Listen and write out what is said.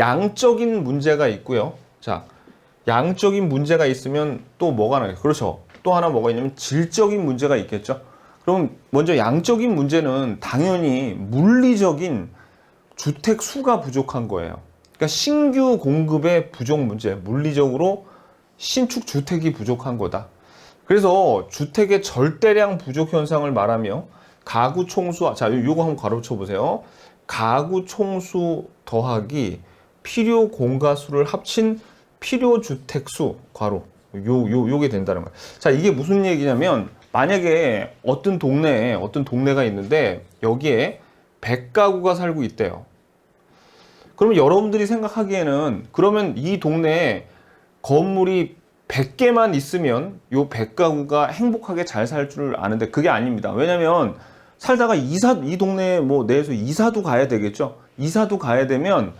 양적인 문제가 있고요. 자, 양적인 문제가 있으면 또 뭐가 나요? 그렇죠. 또 하나 뭐가 있냐면 질적인 문제가 있겠죠. 그럼 먼저 양적인 문제는 당연히 물리적인 주택 수가 부족한 거예요. 그러니까 신규 공급의 부족 문제, 물리적으로 신축 주택이 부족한 거다. 그래서 주택의 절대량 부족 현상을 말하며 가구 총수 자 요거 한번 가로쳐 보세요. 가구 총수 더하기 필요 공가수를 합친 필요 주택 수 괄호 요요 요게 된다는 거예요. 자 이게 무슨 얘기냐면 만약에 어떤 동네에 어떤 동네가 있는데 여기에 100가구가 살고 있대요. 그러면 여러분들이 생각하기에는 그러면 이 동네에 건물이 100개만 있으면 요 100가구가 행복하게 잘 살 줄 아는데 그게 아닙니다. 왜냐면 살다가 이사 이 동네 뭐 내에서 이사도 가야 되겠죠. 이사도 가야 되면